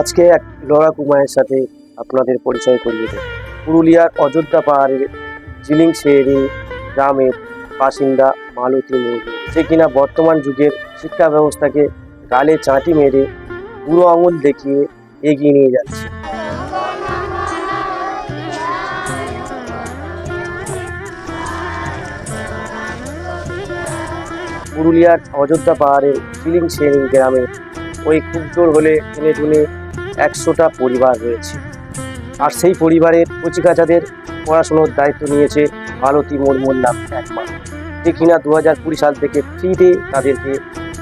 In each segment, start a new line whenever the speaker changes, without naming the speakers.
আজকে এক লড়াকু মায়ের সাথে আপনাদের পরিচয় করিয়ে দেব। পুরুলিয়ার অযোধ্যা পাহাড়ের জিলিং শেয়ারি গ্রামের বাসিন্দা মালতী মুর্মু যে কিনা বর্তমান যুগের শিক্ষা ব্যবস্থাকে গালে চাঁটি মেরে বুড়ো আঙুল দেখিয়ে এগিয়ে নিয়ে যাচ্ছে। পুরুলিয়ার অযোধ্যা পাহাড়ের চিলিং শেরিং গ্রামে ওই খুব জোর হলে টেনে টুনে একশোটা পরিবার রয়েছে। আর সেই পরিবারের কচিকাচাদের পড়াশুনোর দায়িত্ব নিয়েছে ভারতী মুর্মুর নাম এক মা যে কিনা দু হাজার কুড়ি সাল থেকে ফ্রিতে তাদেরকে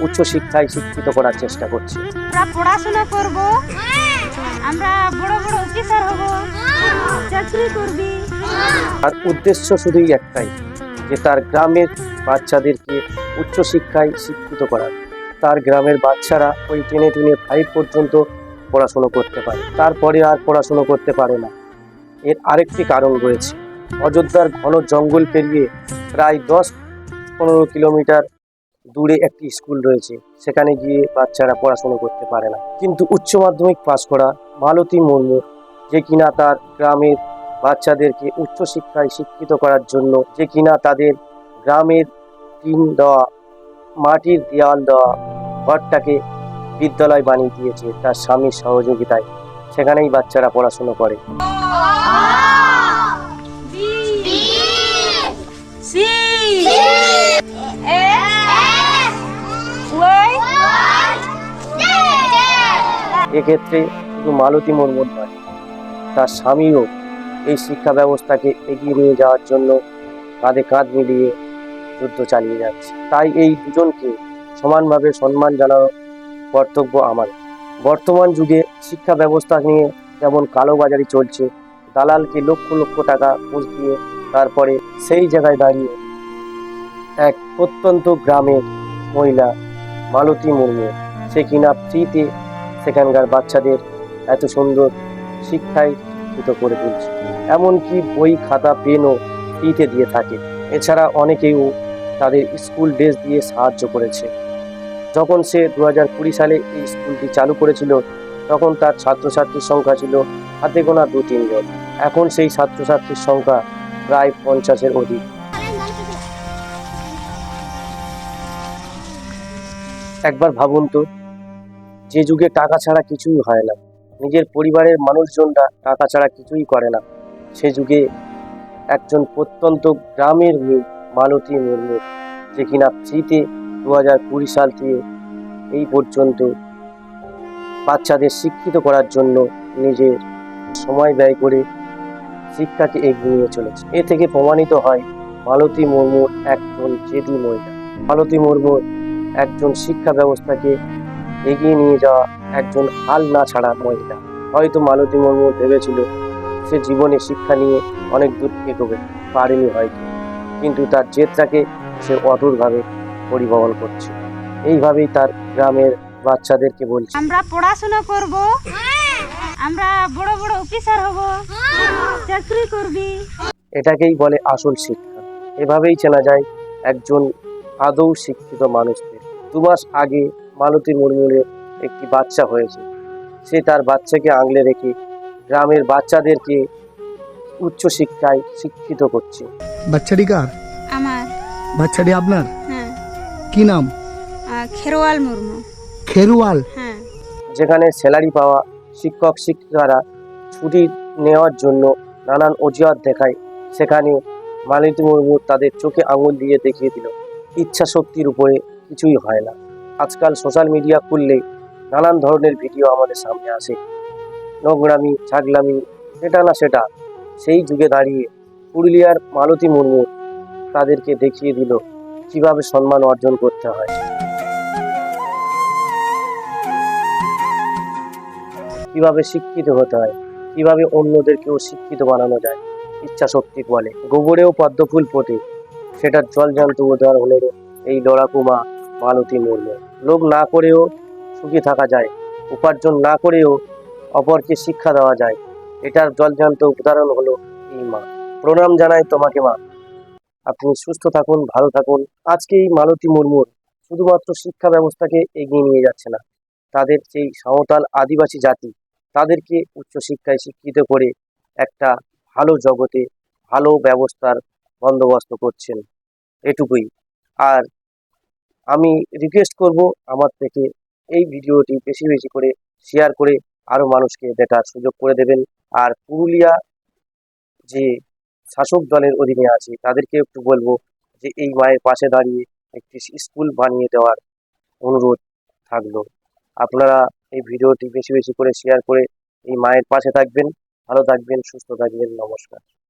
উচ্চশিক্ষায় শিক্ষিত করার চেষ্টা করছে।
আমরা পড়াশোনা করব আমরা বড় বড় অফিসার হব চাকরি করবি।
আর উদ্দেশ্য শুধুই একটাই যে তার গ্রামের বাচ্চাদেরকে উচ্চশিক্ষায় শিক্ষিত করার। তার গ্রামের বাচ্চারা ওই টেনে টেনে ফাইভ পর্যন্ত পড়াশুনো করতে পারে। তারপরে আর পড়াশুনো করতে পারে না। এর আরেকটি কারণ রয়েছে। অযোধ্যার ঘন জঙ্গল পেরিয়ে প্রায় দশ পনেরো কিলোমিটার দূরে একটি স্কুল রয়েছে। সেখানে গিয়ে বাচ্চারা পড়াশুনো করতে পারে না। কিন্তু উচ্চ মাধ্যমিক পাশ করা মালতী মুর্মু, যে কিনা তার গ্রামের বাচ্চাদেরকে উচ্চশিক্ষায় শিক্ষিত করার জন্য, যে কিনা তাদের গ্রামের টিন দেওয়া, মাটির দেওয়াল দেওয়া, ঘরটাকে বিদ্যালয় বানিয়ে দিয়েছে তার স্বামীর সহযোগিতায়। সেখানেই বাচ্চারা পড়াশুনো করে। এক্ষেত্রে শুধু মালতী মুর্মুর নয়, তার স্বামীও এই শিক্ষা ব্যবস্থাকে এগিয়ে নিয়ে যাওয়ার জন্য কাঁধে কাঁধ মিলিয়ে যুদ্ধ চালিয়ে যাচ্ছে। তাই এই দুজনকে সমানভাবে সম্মান জানানো কর্তব্য আমার। বর্তমান যুগে শিক্ষা ব্যবস্থা নিয়ে যেমন কালোবাজারি চলছে, দালালকে লক্ষ লক্ষ টাকা ঘুষ দিয়ে তারপরে সেই জায়গায় দাঁড়িয়ে এক প্রত্যন্ত গ্রামের মহিলা মালতী মুর্মু, সে কিনা ফ্রিতে সেখানকার বাচ্চাদের এত সুন্দর শিক্ষায় করে তুলছে। এমনকি বই, খাতা, পেনও ফ্রিতে দিয়ে থাকে। এছাড়া অনেকেও তাদের স্কুল ড্রেস দিয়ে সাহায্য করেছে। যখন সে দু হাজার কুড়ি সালে এই স্কুলটি চালু করেছিল, তখন তার ছাত্রছাত্রীর সংখ্যা ছিল হাতে গোনা দু তিনজন এখন সেই ছাত্রছাত্রীর সংখ্যা প্রায় পঞ্চাশের অধিক। একবার ভাবুন তো, যে যুগে টাকা ছাড়া কিছুই হয় না, নিজের পরিবারের মানুষজনরা টাকা ছাড়া কিছুই করে না, সে যুগে একজন প্রত্যন্ত গ্রামের মেয়ে মালতী মুর্মু, যে কিনা ফ্রিতে দু হাজার কুড়ি সাল থেকে এই পর্যন্ত বাচ্চাদের শিক্ষিত করার জন্য নিজের সময় ব্যয় করে শিক্ষাকে এগিয়ে নিয়ে চলেছে। এ থেকে প্রমাণিত হয় মালতী মুর্মুর একজন জেদি মহিলা। মালতী মুর্মুর একজন শিক্ষা ব্যবস্থাকে এগিয়ে নিয়ে যাওয়া একজন হাল না ছাড়া মহিলা। হয়তো মালতী মুর্মু ভেবেছিল সে জীবনে শিক্ষা নিয়ে অনেক দূর এগোবে, পারেনি হয়তো। কিন্তু তার জেদটাকে সে অটুটভাবে পরিবহন করছে। এইভাবেই তার গ্রামের বাচ্চাদেরকে বলছে।
আমরা পড়াশোনা করব। আমরা বড় বড় অফিসার হব। চাকরি করবি।
এটাকেই বলে আসল শিক্ষা। এভাবেই চেনা যায় একজন আদৌ শিক্ষিত মানুষকে। দু মাস আগে মালতী মুর্মুরের একটি বাচ্চা হয়েছে। সে তার বাচ্চাকে আঙলে রেখে গ্রামের বাচ্চাদেরকে উচ্চ শিক্ষায় শিক্ষিত করছে।
বাচ্চাটি কার?
আমার।
বাচ্চাটি আপনার? কি নাম?
খেরোয়াল মুর্মু।
খেরুয়াল?
হ্যাঁ।
যেখানে স্যালারি পাওয়া শিক্ষক শিক্ষিকারা ছুটি নেওয়ার জন্য নানান অজুহাত দেখায় সেখানে মালতী মুর্মু তাদের চোখে আঙুল দিয়ে দেখিয়ে দিল ইচ্ছা শক্তির উপরে কিছুই হয় না। আজকাল সোশ্যাল মিডিয়া খুললে নানান ধরনের ভিডিও আমাদের সামনে আসে। নোংরামি ছাগলামি সেটা না সেটা সেই যুগে দাঁড়িয়ে পুরুলিয়ার মালতী মুর্মু তাদেরকে দেখিয়ে দিল কীভাবে সম্মান অর্জন করতে হয়? কীভাবে শিক্ষিত হতে হয়? কীভাবে অন্যদেরকেও শিক্ষিত বানানো যায়? ইচ্ছা শক্তি বলে। গোবরেও পদ্ম ফুল ফোটে। সেটার জলজান্ত উদাহরণ হলো এই লড়াকুমা মালতী মুর্মু। লোক না করেও সুখী থাকা যায়। উপার্জন না করেও অপরকে শিক্ষা দেওয়া যায়। এটার জলজান্ত উদাহরণ হলো এই মা। প্রণাম জানাই তোমাকে মা। আপনি সুস্থ থাকুন, ভালো থাকুন। আজকে এই মালতী মুর্মুর শুধুমাত্র শিক্ষা ব্যবস্থাকে এগিয়ে নিয়ে যাচ্ছে না। তাদের যেই সাঁওতাল আদিবাসী জাতি, তাদেরকে উচ্চশিক্ষায় শিক্ষিত করে একটা ভালো জগতে ভালো ব্যবস্থার বন্দোবস্ত করছেন। এটুকুই। আর আমি রিকোয়েস্ট করব আমার থেকে এই ভিডিওটি বেশি বেশি করে শেয়ার করে আরও মানুষকে দেখার সুযোগ করে দেবেন। আর পুরুলিয়া যে শাসক দলের অধীনে আছে, তাদেরকে একটু বলব যে এই মায়ের পাশে দাঁড়িয়ে একটি স্কুল বানিয়ে দেওয়ার অনুরোধ থাকল। আপনারা এই ভিডিওটি বেশি বেশি করে শেয়ার করে এই মায়ের পাশে থাকবেন, ভালো থাকবেন, সুস্থ থাকবেন, নমস্কার।